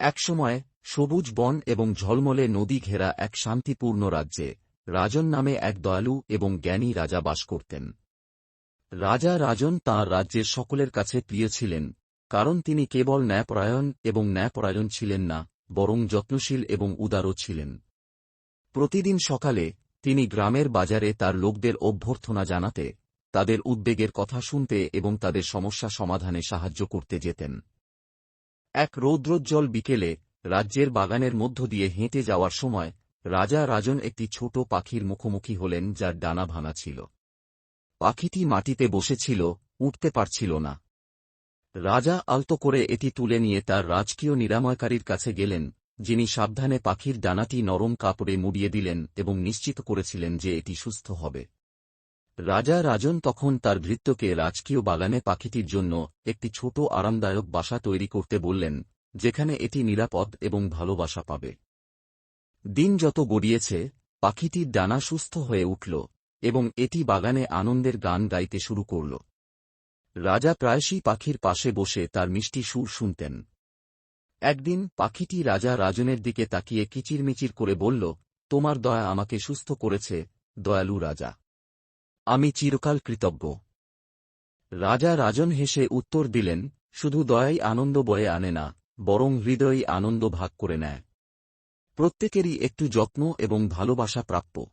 একসময় সবুজ বন এবং ঝলমলে নদী ঘেরা এক শান্তিপূর্ণ রাজ্যে রাজন নামে এক দয়ালু এবং জ্ঞানী রাজা বাস করতেন। রাজা রাজন তাঁর রাজ্যের সকলের কাছে প্রিয় ছিলেন, কারণ তিনি কেবল ন্যায়পরায়ণ এবং ন্যায়পরায়ণ ছিলেন না, বরং যত্নশীল এবং উদারও ছিলেন। প্রতিদিন সকালে তিনি গ্রামের বাজারে তার লোকদের অভ্যর্থনা জানাতে, তাদের উদ্বেগের কথা শুনতে এবং তাদের সমস্যা সমাধানে সাহায্য করতে যেতেন। এক রৌদ্রোজ্জ্বল বিকেলে রাজ্যের বাগানের মধ্য দিয়ে হেঁটে যাওয়ার সময় রাজা রাজন একটি ছোট পাখির মুখোমুখি হলেন যার ডানা ভাঙা ছিল। পাখিটি মাটিতে বসেছিল, উঠতে পারছিল না। রাজা আলতো করে এটি তুলে নিয়ে তার রাজকীয় নিরাময়কারীর কাছে গেলেন, যিনি সাবধানে পাখির ডানাটি নরম কাপড়ে মুড়িয়ে দিলেন এবং নিশ্চিত করেছিলেন যে এটি সুস্থ হবে। রাজা রাজন তখন তার ভৃত্যকে রাজকীয় বাগানে পাখিটির জন্য একটি ছোট আরামদায়ক বাসা তৈরি করতে বললেন, যেখানে এটি নিরাপদ এবং ভালোবাসা পাবে। দিন যত গড়িয়েছে, পাখিটির ডানা সুস্থ হয়ে উঠল এবং এটি বাগানে আনন্দের গান গাইতে শুরু করল। রাজা প্রায়শই পাখির পাশে বসে তার মিষ্টি সুর শুনতেন। একদিন পাখিটি রাজা রাজনের দিকে তাকিয়ে কিচিরমিচির করে বলল, তোমার দয়া আমাকে সুস্থ করেছে, দয়ালু রাজা। আমি চিরকাল কৃতজ্ঞ। রাজা রাজন হেসে উত্তর দিলেন, শুধু দয়াই আনন্দ বয়ে আনে না, বরং হৃদয়ই আনন্দ ভাগ করে নেয়। প্রত্যেকেরই একটু যত্ন এবং ভালোবাসা প্রাপ্য।